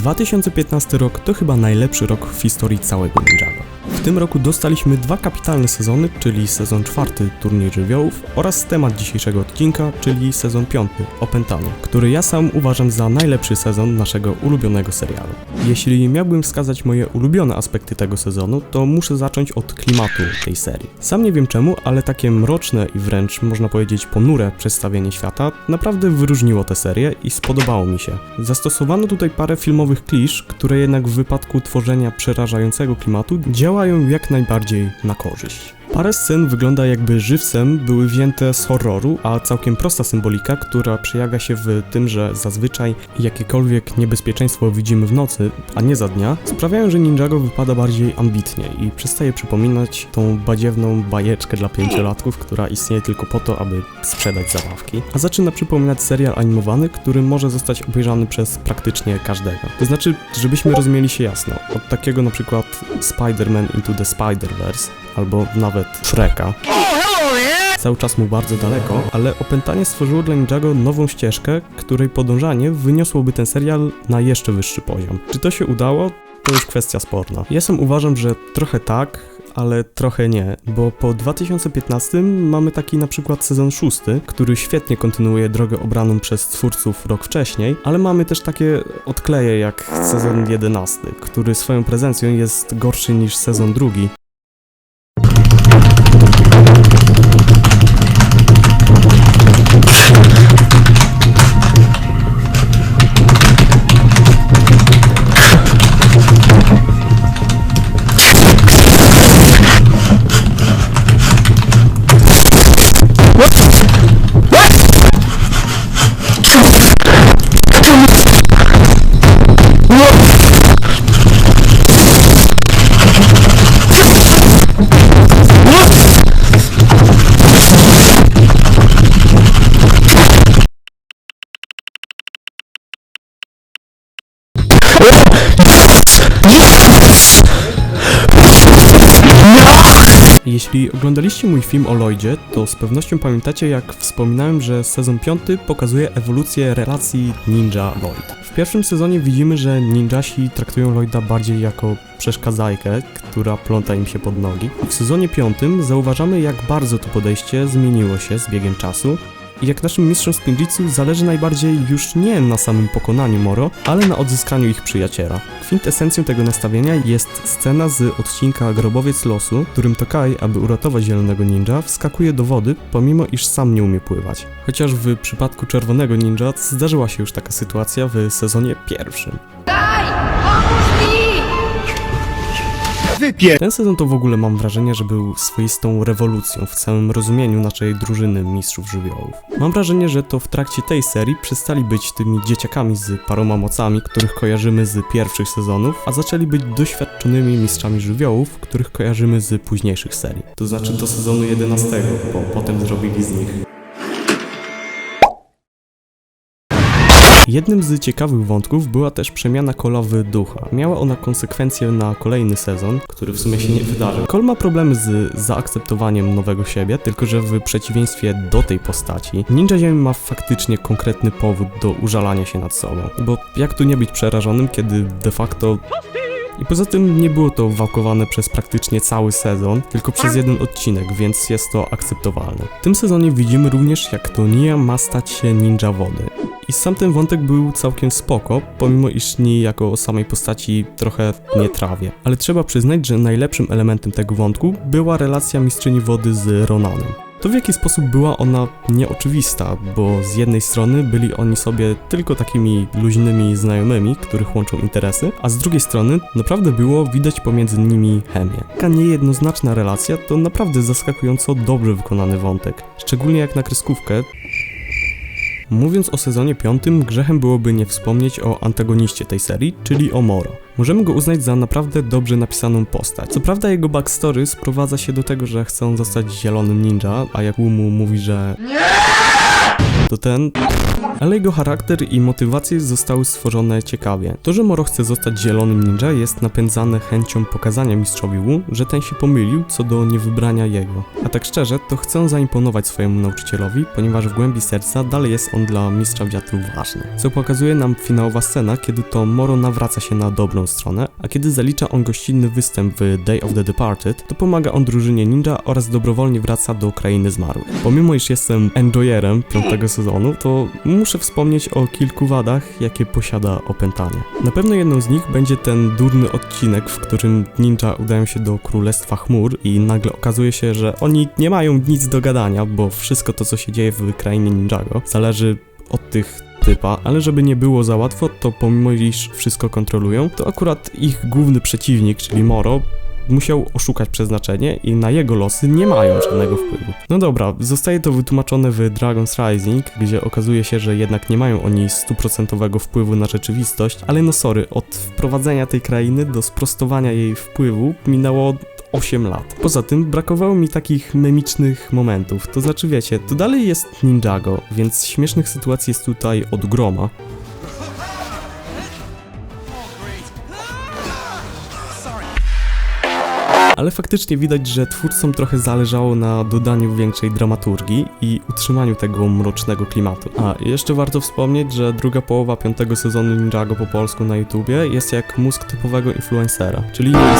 2015 rok to chyba najlepszy rok w historii całego Ninjago. W tym roku dostaliśmy dwa kapitalne sezony, czyli sezon czwarty Turniej Żywiołów oraz temat dzisiejszego odcinka, czyli sezon piąty Opętany, który ja sam uważam za najlepszy sezon naszego ulubionego serialu. Jeśli miałbym wskazać moje ulubione aspekty tego sezonu, to muszę zacząć od klimatu tej serii. Sam nie wiem czemu, ale takie mroczne i wręcz można powiedzieć ponure przedstawienie świata naprawdę wyróżniło tę serię i spodobało mi się. Zastosowano tutaj parę filmowych klisz, które jednak w wypadku tworzenia przerażającego klimatu działają jak najbardziej na korzyść. Parę scen wygląda jakby żywcem były wzięte z horroru, a całkiem prosta symbolika, która przejawia się w tym, że zazwyczaj jakiekolwiek niebezpieczeństwo widzimy w nocy, a nie za dnia, sprawiają, że Ninjago wypada bardziej ambitnie i przestaje przypominać tą badziewną bajeczkę dla pięciolatków, która istnieje tylko po to, aby sprzedać zabawki, a zaczyna przypominać serial animowany, który może zostać obejrzany przez praktycznie każdego. To znaczy, żebyśmy rozumieli się jasno, od takiego na przykład Spider-Man Into the Spider-Verse, albo nawet Shreka, cały czas mu bardzo daleko, ale opętanie stworzyło dla Ninjago nową ścieżkę, której podążanie wyniosłoby ten serial na jeszcze wyższy poziom. Czy to się udało? To już kwestia sporna. Ja sam uważam, że trochę tak, ale trochę nie, bo po 2015 mamy taki na przykład sezon szósty, który świetnie kontynuuje drogę obraną przez twórców rok wcześniej, ale mamy też takie odkleje jak sezon 11, który swoją prezencją jest gorszy niż sezon drugi, Jeśli oglądaliście mój film o Lloydzie, to z pewnością pamiętacie jak wspominałem, że sezon 5 pokazuje ewolucję relacji Ninja-Lloyd. W pierwszym sezonie widzimy, że ninjasi traktują Lloyda bardziej jako przeszkadzajkę, która pląta im się pod nogi. W sezonie 5 zauważamy jak bardzo to podejście zmieniło się z biegiem czasu i jak naszym mistrzom Spinjitzu zależy najbardziej już nie na samym pokonaniu Moro, ale na odzyskaniu ich przyjaciela. Kwintesencją tego nastawienia jest scena z odcinka Grobowiec Losu, którym Tokai, aby uratować zielonego ninja, wskakuje do wody, pomimo iż sam nie umie pływać. Chociaż w przypadku czerwonego ninja zdarzyła się już taka sytuacja w sezonie pierwszym. Ten sezon to w ogóle mam wrażenie, że był swoistą rewolucją w całym rozumieniu naszej drużyny mistrzów żywiołów. Mam wrażenie, że to w trakcie tej serii przestali być tymi dzieciakami z paroma mocami, których kojarzymy z pierwszych sezonów, a zaczęli być doświadczonymi mistrzami żywiołów, których kojarzymy z późniejszych serii. To znaczy do sezonu 11, bo potem zrobili z nich Jednym z ciekawych wątków była też przemiana Kola w ducha. Miała ona konsekwencje na kolejny sezon, który w sumie się nie wydarzył. Kol ma problemy z zaakceptowaniem nowego siebie, tylko że w przeciwieństwie do tej postaci, Ninja Ziemi ma faktycznie konkretny powód do użalania się nad sobą. Bo jak tu nie być przerażonym, kiedy de facto i poza tym nie było to wałkowane przez praktycznie cały sezon, tylko przez jeden odcinek, więc jest to akceptowalne. W tym sezonie widzimy również jak to Nia ma stać się ninja wody. I sam ten wątek był całkiem spoko, pomimo iż Nii jako samej postaci trochę nie trawię. Ale trzeba przyznać, że najlepszym elementem tego wątku była relacja mistrzyni wody z Ronanem. To w jaki sposób była ona nieoczywista, bo z jednej strony byli oni sobie tylko takimi luźnymi znajomymi, których łączą interesy, a z drugiej strony naprawdę było widać pomiędzy nimi chemię. Taka niejednoznaczna relacja to naprawdę zaskakująco dobrze wykonany wątek, szczególnie jak na kreskówkę, Mówiąc o sezonie piątym, grzechem byłoby nie wspomnieć o antagoniście tej serii, czyli o Moro. Możemy go uznać za naprawdę dobrze napisaną postać. Co prawda jego backstory sprowadza się do tego, że chce on zostać zielonym ninja, a jak Umu mówi, że to ten Ale jego charakter i motywacje zostały stworzone ciekawie. To, że Moro chce zostać zielonym ninja jest napędzane chęcią pokazania mistrzowi Wu, że ten się pomylił co do niewybrania jego. A tak szczerze, to chcę zaimponować swojemu nauczycielowi, ponieważ w głębi serca dalej jest on dla mistrza wiatru ważny. Co pokazuje nam finałowa scena, kiedy to Moro nawraca się na dobrą stronę, a kiedy zalicza on gościnny występ w Day of the Departed, to pomaga on drużynie ninja oraz dobrowolnie wraca do krainy zmarłych. Pomimo iż jestem enjoyerem piątego sezonu, to muszę wspomnieć o kilku wadach, jakie posiada opętanie. Na pewno jedną z nich będzie ten durny odcinek, w którym ninja udają się do Królestwa Chmur i nagle okazuje się, że oni nie mają nic do gadania, bo wszystko to, co się dzieje w krainie Ninjago, zależy od tych typa, ale żeby nie było za łatwo, to pomimo iż wszystko kontrolują, to akurat ich główny przeciwnik, czyli Moro, musiał oszukać przeznaczenie i na jego losy nie mają żadnego wpływu. No dobra, zostaje to wytłumaczone w Dragon's Rising, gdzie okazuje się, że jednak nie mają oni stuprocentowego wpływu na rzeczywistość, ale no sorry, od wprowadzenia tej krainy do sprostowania jej wpływu minęło 8 lat. Poza tym brakowało mi takich memicznych momentów, to znaczy wiecie, to dalej jest Ninjago, więc śmiesznych sytuacji jest tutaj od groma. Ale faktycznie widać, że twórcom trochę zależało na dodaniu większej dramaturgii i utrzymaniu tego mrocznego klimatu. A jeszcze warto wspomnieć, że druga połowa piątego sezonu Ninjago po polsku na YouTubie jest jak mózg typowego influencera, czyli jest